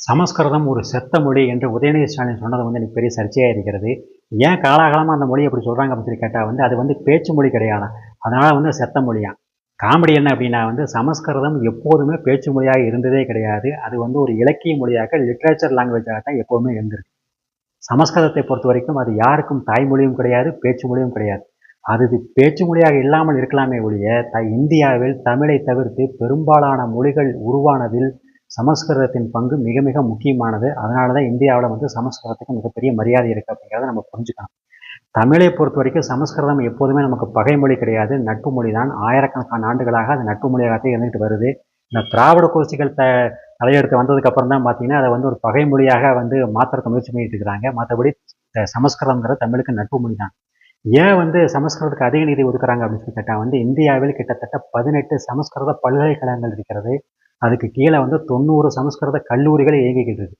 சமஸ்கிருதம் ஒரு செத்த மொழி என்று உதயநிதி ஸ்டாலின் சொன்னது வந்து எனக்கு பெரிய சர்ச்சையாக இருக்கிறது. ஏன் காலாகாலமாக அந்த மொழி அப்படி சொல்கிறாங்க அப்படின்னு சொல்லி கேட்டால் வந்து அது வந்து பேச்சு மொழி கிடையாது. அதனால் வந்து செத்த மொழியா. காமெடி என்ன அப்படின்னா வந்து சமஸ்கிருதம் எப்போதுமே பேச்சு மொழியாக இருந்ததே கிடையாது. அது வந்து ஒரு இலக்கிய மொழியாக லிட்ரேச்சர் லாங்குவேஜாக தான் எப்போதுமே இருந்திருக்கு. சமஸ்கிருதத்தை பொறுத்த வரைக்கும் அது யாருக்கும் தாய்மொழியும் கிடையாது பேச்சு மொழியும் கிடையாது. அது பேச்சு மொழியாக இல்லாமல் இருக்கலாமே ஒழிய த இந்தியாவில் தமிழை தவிர்த்து பெரும்பாலான மொழிகள் உருவானதில் சமஸ்கிருதத்தின் பங்கு மிக மிக முக்கியமானது. அதனால தான் இந்தியாவில் வந்து சமஸ்கிருதத்துக்கு மிகப்பெரிய மரியாதை இருக்குது அப்படிங்கிறத நம்ம புரிஞ்சுக்கணும். தமிழை பொறுத்த வரைக்கும் சமஸ்கிருதம் எப்போதுமே நமக்கு பகை மொழி கிடையாது. நட்பு மொழி தான் ஆயிரக்கணக்கான ஆண்டுகளாக அது நட்பு மொழியாகவே இருந்துகிட்டு வருது. இந்த திராவிட கோஷ்டிகள் த தலையெடுத்து வந்ததுக்கு அப்புறம் தான் பார்த்தீங்கன்னா அதை வந்து ஒரு பகை மொழியாக வந்து மாற்றுறதுக்கு முயற்சி பண்ணிட்டு இருக்கிறாங்க. மற்றபடி சமஸ்கிருதங்கிற தமிழுக்கு நட்பு மொழி தான் ஏன் வந்து சமஸ்கிருதத்துக்கு அதிக நிதி ஒதுக்குறாங்க அப்படின்னு சொல்லி கேட்டால் வந்து இந்தியாவில் கிட்டத்தட்ட பதினெட்டு சமஸ்கிருத பல்கலைக்கழகங்கள் இருக்கிறது. அதுக்கு கீழே வந்து தொண்ணூறு சமஸ்கிருத கல்லூரிகள் இயங்கிக்கிட்டு இருக்கு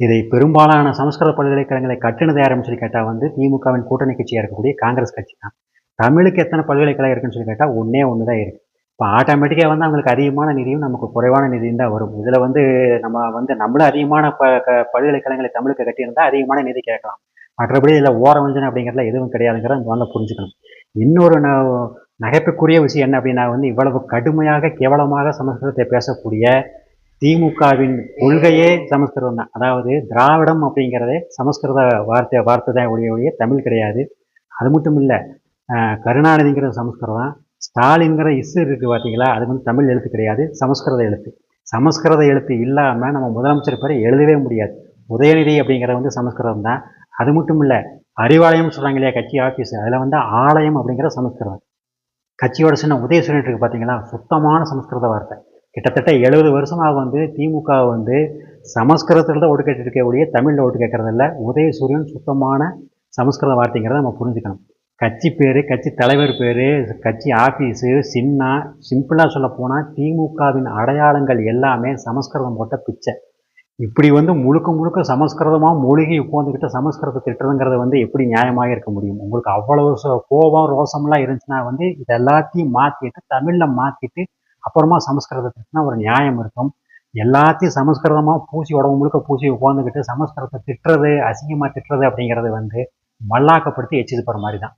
இதை பெரும்பாலான சமஸ்கிருத பல்கலைக்கழகங்களை கட்டினது யாருன்னு சொல்லி கேட்டால் வந்து திமுகவின் கூட்டணி கட்சியாக இருக்கக்கூடிய காங்கிரஸ் கட்சி தான். தமிழுக்கு எத்தனை பல்கலைக்கழகம் இருக்குன்னு சொல்லி கேட்டால் ஒன்றே ஒன்று தான் இருக்குது இப்போ ஆட்டோமேட்டிக்காக வந்து அவங்களுக்கு அதிகமான நிதியும் நமக்கு குறைவான நிதியும் தான் வரும். இதில் வந்து நம்ம வந்து நம்மளும் அதிகமான ப க பல்கலைக்கழகங்களை தமிழுக்கு கட்டியிருந்தால் அதிகமான நிதி கேட்கலாம். மற்றபடி இதில் ஓரவஞ்சனை அப்படிங்கிறதுல எதுவும் கிடையாதுங்கிற அந்த புரிஞ்சுக்கணும். இன்னொரு நகைப்புக்குரிய விஷயம் என்ன அப்படின்னா வந்து இவ்வளவு கடுமையாக கேவலமாக சமஸ்கிருதத்தை பேசக்கூடிய திமுகவின் கொள்கையே சமஸ்கிருதம் தான். அதாவது திராவிடம் அப்படிங்கிறதே சமஸ்கிருத வார்த்தை வார்த்தை தான் ஒழிய ஒழிய தமிழ் கிடையாது. அது மட்டும் இல்லை கருணாநிதிங்கிறது சமஸ்கிருதம் ஸ்டாலின்கிற இசு இருக்குது பார்த்தீங்களா அது வந்து தமிழ் எழுத்து கிடையாது சமஸ்கிருத எழுத்து. சமஸ்கிருத எழுத்து இல்லாமல் நம்ம முதலமைச்சர் பேரை எழுதவே முடியாது. உதயநிதி அப்படிங்கிறது வந்து சமஸ்கிருதம் தான். அது மட்டும் இல்லை அறிவாலயம் சொல்கிறாங்க இல்லையா கட்சி ஆஃபீஸ் அதில் வந்து ஆலயம் அப்படிங்கிற சமஸ்கிருதம். கட்சியோட சின்ன உதயசூரியன் இருக்குது பார்த்தீங்களா சுத்தமான சமஸ்கிருத வார்த்தை. கிட்டத்தட்ட எழுபது வருஷமாக வந்து திமுக வந்து சமஸ்கிருதத்தில் தான் ஓட்டு கேட்டு இருக்கக்கூடிய தமிழில் ஓட்டு கேட்கறதில்ல உதயசூரியன் சுத்தமான சமஸ்கிருத வார்த்தைங்கிறத நம்ம புரிஞ்சுக்கணும். கட்சி பேர் கட்சி தலைவர் பேர் கட்சி ஆஃபீஸு சின்னா சிம்பிளாக சொல்ல போனால் திமுகவின் அடையாளங்கள் எல்லாமே சமஸ்கிருதம் போட்ட பிச்சை. இப்படி வந்து முழுக்க முழுக்க சமஸ்கிருதமாக மூலிகை உட்காந்துக்கிட்ட சமஸ்கிருதத்தை திட்டுறதுங்கிறது வந்து எப்படி நியாயமாக இருக்க முடியும்? உங்களுக்கு அவ்வளவு கோபம் ரோசம்லாம் இருந்துச்சுன்னா வந்து இது எல்லாத்தையும் மாற்றிட்டு தமிழில் மாற்றிட்டு அப்புறமா சமஸ்கிருதத்தை திட்டினா ஒரு நியாயம் இருக்கும். எல்லாத்தையும் சமஸ்கிருதமாக பூசி உடம்பு முழுக்க பூசி உட்காந்துக்கிட்டு சமஸ்கிருதத்தை திட்டுறது அசிங்கமாக திட்டுறது அப்படிங்கிறது வந்து மல்லாக்கப்படுத்தி எச்சிது போகிற மாதிரி தான்